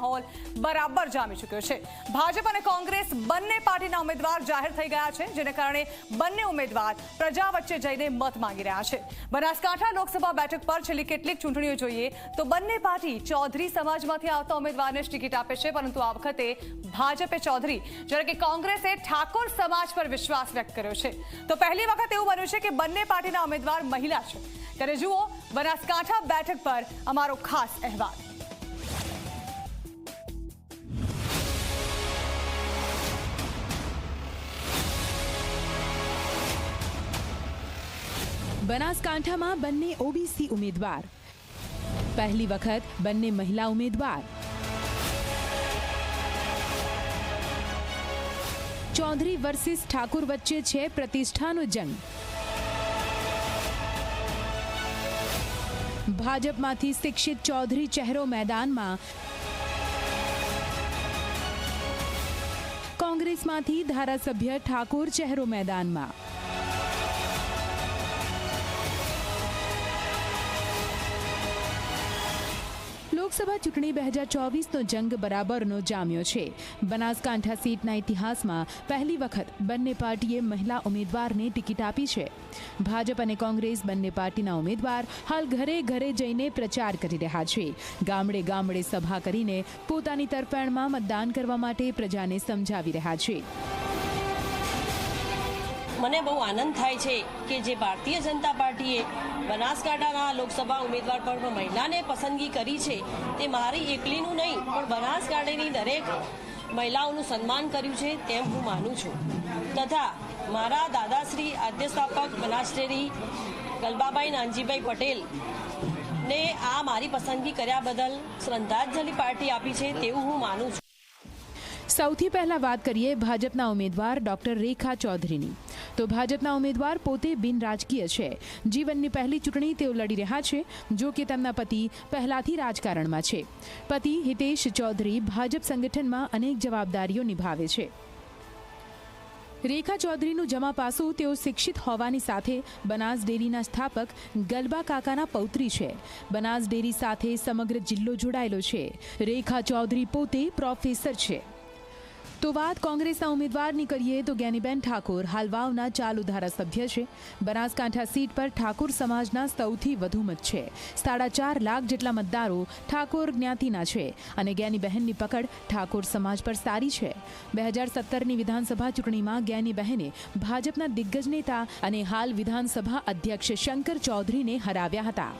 માહોલ બરાબર જામી ચૂક્યો છે. ભાજપ અને કોંગ્રેસ બંને પાર્ટીના ઉમેદવાર જાહેર થઈ ગયા છે, જેને કારણે બંને ઉમેદવાર પ્રજા વચ્ચે જઈને મત માંગી રહ્યા છે. બનાસકાંઠા લોકસભા બેઠક પર છેલ્લી કેટલીક ચૂંટણીઓ જોઈએ તો બંને પાર્ટી ચૌધરી સમાજમાંથી આવતા ઉમેદવારને જ ટિકિટ આપે છે, પરંતુ આ વખતે ભાજપે ચૌધરી જ્યારે કે કોંગ્રેસે ઠાકોર સમાજ પર વિશ્વાસ વ્યક્ત કર્યો છે. તો પહેલી વખત એવું બન્યું છે કે બંને પાર્ટીના ઉમેદવાર મહિલા છે. ત્યારે જુઓ, બનાસકાંઠા બેઠક પર અમારો ખાસ અહેવાલ. બનાસકાંઠામાં બંને ઓબીસી ઉમેદવાર. પહેલી વખત બંને મહિલા ઉમેદવાર. ચૌધરી વર્સિસ ઠાકુર વચ્ચે છે પ્રતિષ્ઠાનો જંગ. ભાજપમાંથી શિક્ષિત ચૌધરી ચહેરો મેદાનમાં. કોંગ્રેસમાંથી ધારાસભ્ય ઠાકોર ચહેરો મેદાનમાં. લોકસભા ચૂંટણી બે હજાર ચોવીસનો જંગ બરાબરનો જામ્યો છે. બનાસકાંઠા સીટના ઇતિહાસમાં પહેલી વખત બંને પાર્ટીએ મહિલા ઉમેદવારને ટિકિટ આપી છે. ભાજપ અને કોંગ્રેસ બંને પાર્ટીના ઉમેદવાર હાલ ઘરે ઘરે જઈને પ્રચાર કરી રહ્યા છે. ગામડે ગામડે સભા કરીને પોતાની તરફેણમાં મતદાન કરવા માટે પ્રજાને સમજાવી રહ્યા છે. મને બહુ આનંદ થાય છે કે જે ભારતીય જનતા પાર્ટીએ બનાસકાંઠાના લોકસભા ઉમેદવાર પર મહિલાને પસંદગી કરી છે, તે મારી એકલીનું નહીં, પણ બનાસકાંઠાની દરેક મહિલાઓનું સન્માન કર્યું છે તેમ હું માનું છું. તથા મારા દાદાશ્રી આદ્યસ્થાપક બનાસ ડેરી ગલબાભાઈ નાનજીભાઈ પટેલ ને આ મારી પસંદગી કર્યા બદલ શ્રદ્ધાંજલિ પાર્ટી આપી છે તેવું હું માનું છું. સૌથી પહેલા વાત કરીએ ભાજપના ઉમેદવાર ડોક્ટર રેખા ચૌધરીની. તો ભાજપના ઉમેદવાર પોતે બિન રાજકીય છે. જીવનની પહેલી ચૂંટણી તેઓ લડી રહ્યા છે, જો કે તેમના પતિ પહેલાથી રાજકારણમાં છે. પતિ હિતેશ ચૌધરી ભાજપ સંગઠનમાં અનેક જવાબદારીઓ નિભાવે છે. રેખા ચૌધરીનું જમા પાસું તેઓ શિક્ષિત હોવાની સાથે બનાસ ડેરીના સ્થાપક ગલબા કાકાના પૌત્રી છે. બનાસ ડેરી સાથે સમગ્ર જિલ્લો જોડાયેલો છે. રેખા ચૌધરી પોતે પ્રોફેસર છે. તો વાત કોંગ્રેસના ઉમેદવારની કરીએ તો જ્ઞાનીબેન ઠાકોર હાલ વાવના ચાલુ ધારાસભ્ય છે. બનાસકાંઠા સીટ પર ઠાકોર સમાજના સૌથી વધુ મત છે. સાડા ચાર લાખ જેટલા મતદારો ઠાકોર જ્ઞાતિના છે અને જ્ઞાનીબહેનની પકડ ઠાકોર સમાજ પર સારી છે. બે હજાર સત્તરની વિધાનસભા ચૂંટણીમાં જ્ઞાનીબહેને ભાજપના દિગ્ગજ નેતા અને હાલ વિધાનસભા અધ્યક્ષ શંકર ચૌધરીને હરાવ્યા હતા.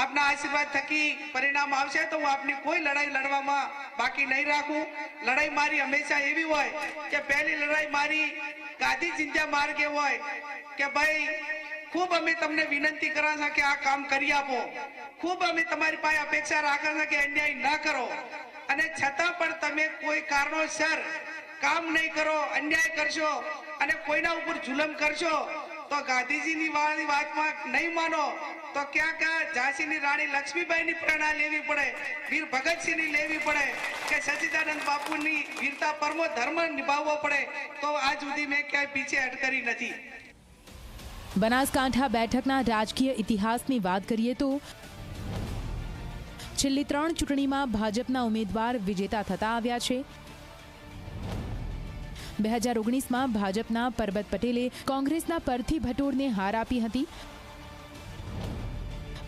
આપના આશીર્વાદ થકી પરિણામ આવશે તો હું આપની કોઈ લડાઈ લડવામાં બાકી નહીં રાખું. લડાઈ મારી હંમેશા એવી હોય કે પહેલી લડાઈ મારી ગાંધી ચિંતા માર્ગે હોય કે ભાઈ, ખૂબ અમે તમને વિનંતી કરા છે કે આ કામ કરી આપો. ખૂબ અમે તમારી પાસે અપેક્ષા રાખે છે કે અન્યાય ના કરો. અને છતાં પણ તમે કોઈ કારણોસર કામ નહીં કરો, અન્યાય કરશો અને કોઈના ઉપર જુલમ કરશો, તો ગાંધીજીની વાળી વાતમાં નહીં માનો. તો ક્યાંક ઝાંસીની રાણી લક્ષ્મીબાઈની પ્રેરણા લેવી પડે? વીર ભગતસિંહની લેવી પડે કે સચિદાનંદ બાપુની વીરતા પરમો ધર્મ નિભાવવો પડે? તો આજ સુધી મેં ક્યાંય પીછે હટ કરી નથી. બનાસકાંઠા બેઠકના રાજકીય ઇતિહાસની વાત કરીએ તો છેલ્લી ત્રણ ચૂંટણીમાં ભાજપના ઉમેદવાર વિજેતા થતા આવ્યા છે. બે હજાર ઓગણીસમાં ભાજપના પરબત પટેલે કોંગ્રેસના પરથી ભટોરને હાર આપી હતી.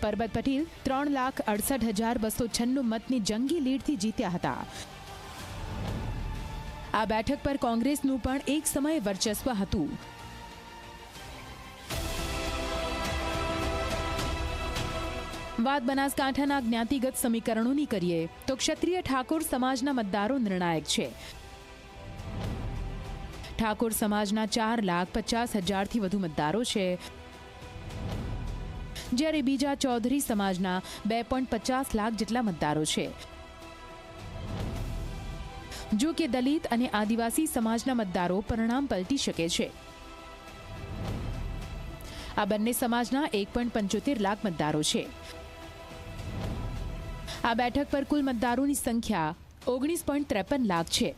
પરબત પટેલ ત્રણ લાખ અડસઠ હજાર બસો છન્નું મતની જંગી લીડથી જીત્યા હતા. આ બેઠક પર કોંગ્રેસનું પણ એક સમયે વર્ચસ્વ હતું. વાત બનાસકાંઠાના જ્ઞાતિગત સમીકરણોની કરીએ, તો ક્ષત્રિય ઠાકોર સમાજના મતદારો નિર્ણાયક છે. ઠાકોર સમાજના ચાર લાખ પચાસ હજારથી વધુ મતદારો છે. જ્યારે બીજા ચૌધરી સમાજના બે લાખ જેટલા મતદારો છે. જો કે દલિત અને આદિવાસી સમાજના મતદારો પરિણામ પલટી શકે છે. આ બંને સમાજના એક પંચોતેર લાખ મતદારો છે. આ બેઠક પર કુલ મતદારોની સંખ્યા ઓગણીસ ત્રેપન લાખ છે.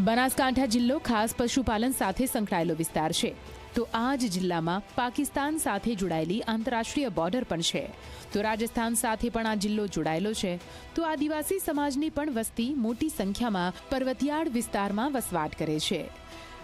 બનાસકાંઠા જિલ્લો ખાસ પશુપાલન સાથે સંકળાયેલો વિસ્તાર છે. તો આ જ જિલ્લામાં પાકિસ્તાન સાથે જોડાયેલી આંતરરાષ્ટ્રીય બોર્ડર પણ છે. તો રાજસ્થાન સાથે પણ આ જિલ્લો જોડાયેલો છે. તો આદિવાસી સમાજની પણ વસ્તી મોટી સંખ્યામાં પર્વતિયાળ વિસ્તારમાં વસવાટ કરે છે.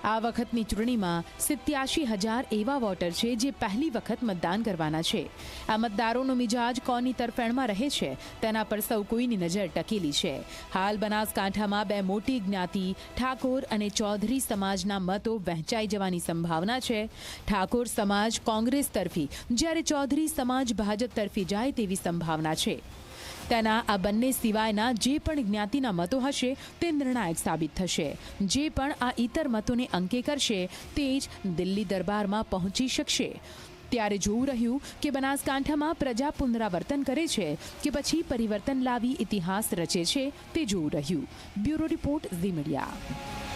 આ વખતની ચૂંટણીમાં સિત્યાશી હજાર એવા વોટર છે જે પહેલી વખત મતદાન કરવાના છે. આ મતદારોનો મિજાજ કોની તરફેણમાં રહે છે, તેના પર સૌ કોઈની નજર ટકેલી છે. હાલ બનાસકાંઠામાં બે મોટી જ્ઞાતિ, ઠાકોર અને ચૌધરી સમાજના મતો વહેંચાઈ જવાની સંભાવના છે. ઠાકોર સમાજ કોંગ્રેસ તરફી, જ્યારે ચૌધરી સમાજ ભાજપ તરફી જાય તેવી સંભાવના છે. તેના આ બંને સિવાયના જે પણ જ્ઞાતિના મતો હશે તે નિર્ણાયક સાબિત થશે. જે પણ આ ઇતર મતોને અંકે કરશે તે જ દિલ્હી દરબારમાં પહોંચી શકશે. ત્યારે જોવું રહ્યું કે બનાસકાંઠામાં પ્રજા પુનરાવર્તન કરે છે કે પછી પરિવર્તન લાવી ઇતિહાસ રચે છે તે જોવું રહ્યું. Bureau report Zee media.